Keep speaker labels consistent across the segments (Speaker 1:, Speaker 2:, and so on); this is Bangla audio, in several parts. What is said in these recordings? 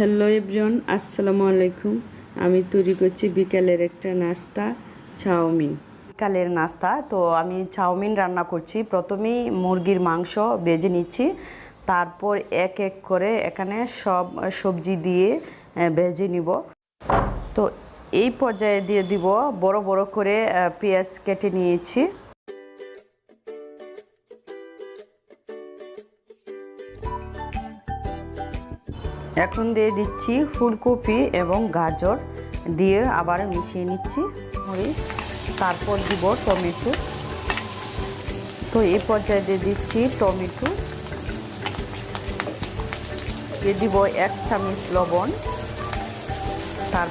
Speaker 1: হ্যালো এভরিওয়ান, আসসালামু আলাইকুম। আমি তৈরি করছি বিকালের একটা নাস্তা, চাউমিন।
Speaker 2: বিকালের নাস্তা, তো আমি চাউমিন রান্না করছি। প্রথমেই মুরগির মাংস বেজে নিচ্ছি। তারপর এক এক করে এখানে সব সবজি দিয়ে ভেজে নিব। তো এই পর্যায়ে দিয়ে দিব বড় বড় করে পেঁয়াজ কেটে নিয়েছি। এখন দিয়ে দিচ্ছি ফুলকপি এবং গাজর। দিয়ে আবার মিশিয়ে নিচ্ছি। তারপর দিব টমেটো। তো এই পর্যায়ে দিয়ে দিচ্ছি টমেটো। দিয়ে দিব এক চামচ লবণ। তার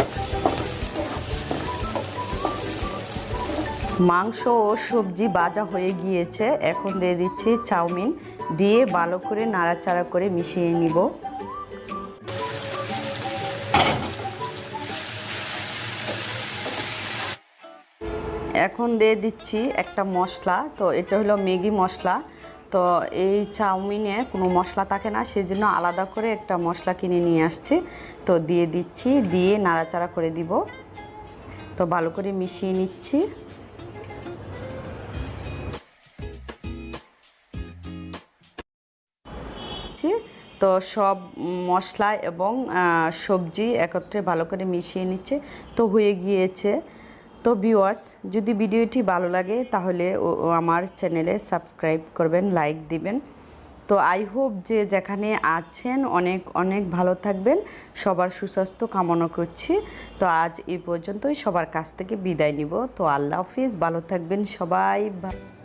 Speaker 2: মাংস ও সবজি ভাজা হয়ে গিয়েছে। এখন দিয়ে দিচ্ছি চাউমিন। দিয়ে ভালো করে নাড়াচাড়া করে মিশিয়ে নিব। এখন দিয়ে দিচ্ছি একটা মশলা, তো এটা হলো ম্যাগি মশলা। তো এই চাউমিনে কোনো মশলা থাকে না সেই জন্য আলাদা করে একটা মশলা কিনে নিয়ে আসছি। তো দিয়ে দিচ্ছি, দিয়ে নাড়াচাড়া করে দিব। তো ভালো করে মিশিয়ে নিচ্ছি। তো সব মশলা এবং সবজি একত্রে ভালো করে মিশিয়ে নিচ্ছে। তো হয়ে গিয়েছে। তো ভিউয়ার্স যদি ভিডিওটি ভালো লাগে, তাহলে আমার চ্যানেলে সাবস্ক্রাইব করবেন লাইক দিবেন। তো আই হোপ যে যেখানে আছেন, অনেক অনেক ভালো থাকবেন, সবার সুস্বাস্থ্য কামনা করছি। তো আজ এই পর্যন্তই, সবার কাছ থেকে বিদায় নিব। তো আল্লাহ হাফিজ, ভালো থাকবেন সবাই ভা-